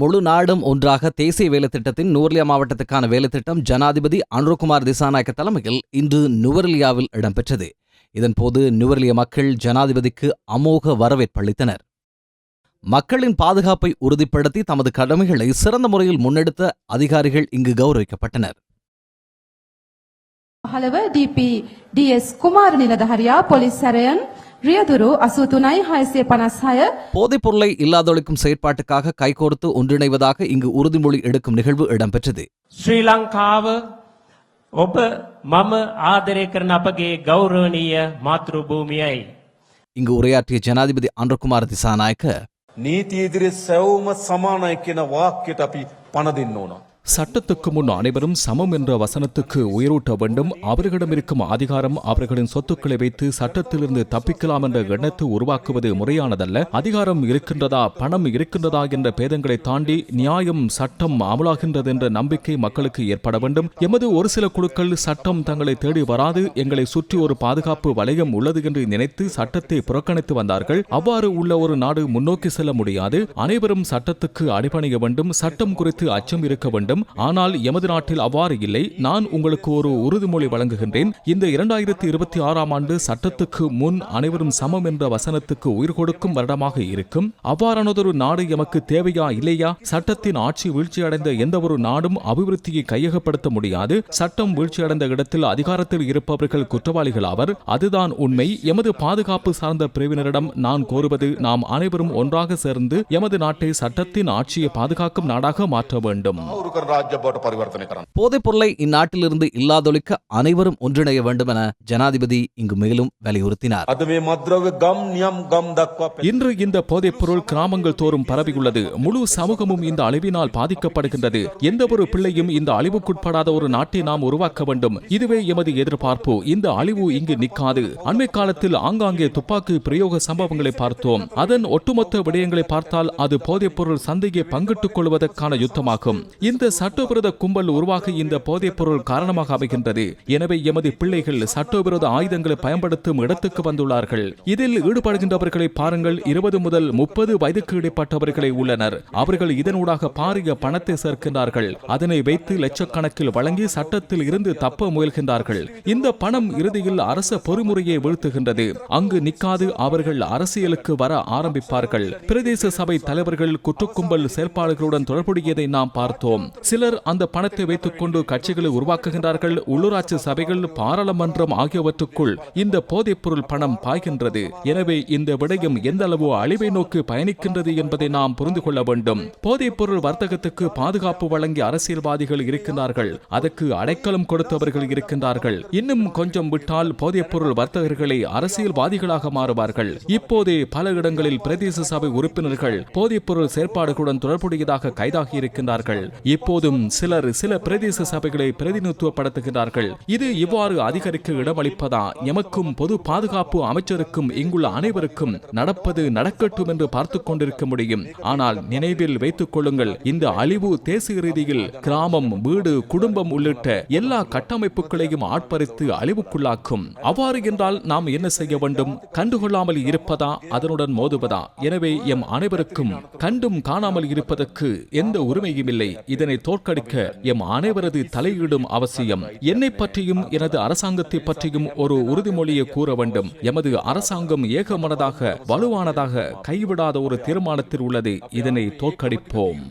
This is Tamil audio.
முழு நாடும் ஒன்றாக தேசிய வேலைத்திட்டத்தின் நுவர்லியா மாவட்டத்துக்கான வேலைத்திட்டம் ஜனாதிபதி அனுரகுமார் திசாநாயக்க தலைமையில் இன்று நுவர்லியாவில் இடம்பெற்றது. இதன்போது நுவர்லிய மக்கள் ஜனாதிபதிக்கு அமோக வரவேற்பு அளித்தனர். மக்களின் பாதுகாப்பை உறுதிப்படுத்தி தமது கடமைகளை சிறந்த முறையில் முன்னெடுத்த அதிகாரிகள் இங்கு கௌரவிக்கப்பட்டனர். ಹಲವ ಡಿಪಿ ಡಿಎಸ್ ಕುಮಾರ್ ನಿಲದಹರಿಯ ಪೊಲೀಸ್ ಸರಯನ್ ரியதுரு அசு துணை ஹாயசிய பனசாய போதைப் பொருளை இல்லாதொழிக்கும் செயற்பாட்டுக்காக கைகோர்த்து ஒன்றிணைவதாக இங்கு உறுதிமொழி எடுக்கும் நிகழ்வு இடம்பெற்றது. ஸ்ரீலங்காவ ஒப மம ஆதரிக்கிறன் அப்பகே கௌரவனீய மாத்ரு பூமியை இங்கு உரையாற்றிய ஜனாதிபதி ஆந்திரகுமார் திசாநாயக்க நீதி எதிரே செவம சமானாய்க்கின வாக்கிட்ட அப்படி பணதின்னோனா சட்டத்துக்கு முன் அனைவரும் சமம் என்ற வசனத்துக்கு உயிரூட்ட வேண்டும். அவர்களிடம் இருக்கும் அதிகாரம் அவர்களின் சொத்துக்களை வைத்து சட்டத்திலிருந்து தப்பிக்கலாம் என்ற எண்ணத்தை உருவாக்குவது முறையானதல்ல. அதிகாரம் இருக்கின்றதா பணம் இருக்கின்றதா என்ற பேதங்களை தாண்டி நியாயம் சட்டம் அமலாகின்றது என்ற நம்பிக்கை மக்களுக்கு ஏற்பட வேண்டும். எமது ஒரு சில குழுக்கள் சட்டம் தங்களை தேடி வராது. எங்களை சுற்றி ஒரு பாதுகாப்பு வலயம் உள்ளது என்று நினைத்து சட்டத்தை புறக்கணித்து வந்தார்கள். அவ்வாறு உள்ள ஒரு நாடு முன்னோக்கி செல்ல முடியாது. அனைவரும் சட்டத்துக்கு அடிபணிய வேண்டும். சட்டம் குறித்து அச்சம் இருக்க வேண்டும். ஆனால் எமது நாட்டில் அவ்வாறு இல்லை. நான் உங்களுக்கு ஒரு உறுதிமொழி வழங்குகின்றேன். இந்த இரண்டாயிரத்தி இருபத்தி ஆறாம் ஆண்டு சட்டத்துக்கு முன் அனைவரும் சமம் என்ற வசனத்துக்கு உயிர் கொடுக்கும் வருடமாக இருக்கும். அவ்வாறானதொரு நாடு எமக்கு தேவையா இல்லையா? சட்டத்தின் ஆட்சி வீழ்ச்சியடைந்த எந்த ஒரு நாடும் அபிவிருத்தியை கையகப்படுத்த முடியாது. சட்டம் வீழ்ச்சியடைந்த இடத்தில் அதிகாரத்தில் இருப்பவர்கள் குற்றவாளிகள் ஆவர். அதுதான் உண்மை. எமது பாதுகாப்பு சார்ந்த பிரிவினரிடம் நான் கோருவது நாம் அனைவரும் ஒன்றாக சேர்ந்து எமது நாட்டை சட்டத்தின் ஆட்சியை பாதுகாக்கும் நாடாக மாற்ற வேண்டும். போதைப் பொருளை இந்நாட்டிலிருந்து இல்லாதொழிக்க அனைவரும் ஒன்றிணைய வேண்டும் என ஜனாதிபதி இங்கு மேலும் வலியுறுத்தினார். இன்று இந்த போதைப் பொருள் கிராமங்கள் தோறும் பரவியுள்ளது. முழு சமூகமும் இந்த அழிவினால் பாதிக்கப்படுகின்றது. எந்த ஒரு பிள்ளையும் இந்த அழிவுக்குட்படாத ஒரு நாட்டை நாம் உருவாக்க வேண்டும். இதுவே எமது எதிர்பார்ப்பு. இந்த அழிவு இங்கு நிற்காது. அண்மை காலத்தில் ஆங்காங்கே துப்பாக்கி பிரயோக சம்பவங்களை பார்த்தோம். அதன் ஒட்டுமொத்த விடயங்களை பார்த்தால் அது போதைப் பொருள் சந்தையை பங்கிட்டுக் கொள்வதற்கான யுத்தமாகும். இந்த சட்டவிரோத கும்பல் உருவாக இந்த போதைப்பொருள் காரணமாக அமைகின்றது. எனவே எமது பிள்ளைகள் சட்டவிரோத ஆயுதங்களை பயன்படுத்தும் இடத்துக்கு வந்துள்ளார்கள். இதில் ஈடுபடுகின்றவர்களை பாருங்கள். இருபது முதல் முப்பது வயதுக்கு இடைப்பட்டவர்களை உள்ளனர். அவர்கள் இதனூடாக பாரிய பணத்தை சேர்க்கின்றார்கள். அதனை வைத்து லட்சக்கணக்கில் வழங்கி சட்டத்தில் இருந்து தப்ப முயல்கின்றார்கள். இந்த பணம் இறுதியில் அரச பொறிமுறையை வீழ்த்துகின்றது. அங்கு நிக்காது அவர்கள் அரசியலுக்கு வர ஆரம்பிப்பார்கள். பிரதேச சபை தலைவர்கள் குற்றக்கும்பல் செயல்பாடுகளுடன் தொடர்புடையதை நாம் பார்த்தோம். சிலர் அந்த பணத்தை வைத்துக் கொண்டு கட்சிகளை உருவாக்குகின்றார்கள். உள்ளூராட்சி சபைகள் பாராளுமன்றம் ஆகியவற்றுக்குள் இந்த போதைப்பொருள் பணம் பாய்கின்றது. எனவே இந்த விடயம் எந்த அளவு அழிவை நோக்கி பயணிக்கின்றது என்பதை நாம் புரிந்து கொள்ள வேண்டும். போதைப்பொருள் வர்த்தகத்துக்கு பாதுகாப்பு வழங்கிய அரசியல்வாதிகள் இருக்கின்றார்கள். அதற்கு அடைக்கலம் கொடுத்தவர்கள் இருக்கின்றார்கள். இன்னும் கொஞ்சம் விட்டால் போதைப்பொருள் வர்த்தகர்களை அரசியல்வாதிகளாக மாறுவார்கள். இப்போதே பல இடங்களில் பிரதேச சபை உறுப்பினர்கள் போதைப்பொருள் செயற்பாடுகளுடன் தொடர்புடையதாக கைதாகி இருக்கின்றார்கள். இப்போதும் சிலர் சில பிரதேச சபைகளை பிரதிநிதித்துவப்படுத்துகிறார்கள். இது இவ்வாறு அதிகரிக்க இடமளிப்பதா? எமக்கும் பொது பாதுகாப்பு அமைச்சருக்கும் இங்குள்ள அனைவருக்கும் நடப்பது நடக்கட்டும் என்று பார்த்துக் கொண்டிருக்க முடியும். ஆனால் நினைவில் வைத்துக் கொள்ளுங்கள் இந்த அழிவு தேசிய ரீதியில் கிராமம் வீடு குடும்பம் உள்ளிட்ட எல்லா கட்டமைப்புகளையும் ஆட்பறித்து அழிவுக்குள்ளாக்கும். அவ்வாறு என்றால் நாம் என்ன செய்ய வேண்டும்? கண்டுகொள்ளாமல் இருப்பதா? அதனுடன் மோதுவதா? எனவே எம் அனைவருக்கும் கண்டும் காணாமல் இருப்பதற்கு எந்த உரிமையும் இல்லை. இதனை தோற்கடிக்க எம் அனைவரது தலையீடும் அவசியம். என்னை பற்றியும் எனது அரசாங்கத்தை பற்றியும் ஒரு உறுதிமொழியை கூற வேண்டும். எமது அரசாங்கம் ஏகமனதாக வலுவானதாக கைவிடாத ஒரு தீர்மானத்தில் உள்ளது. இதனை தோற்கடிப்போம்.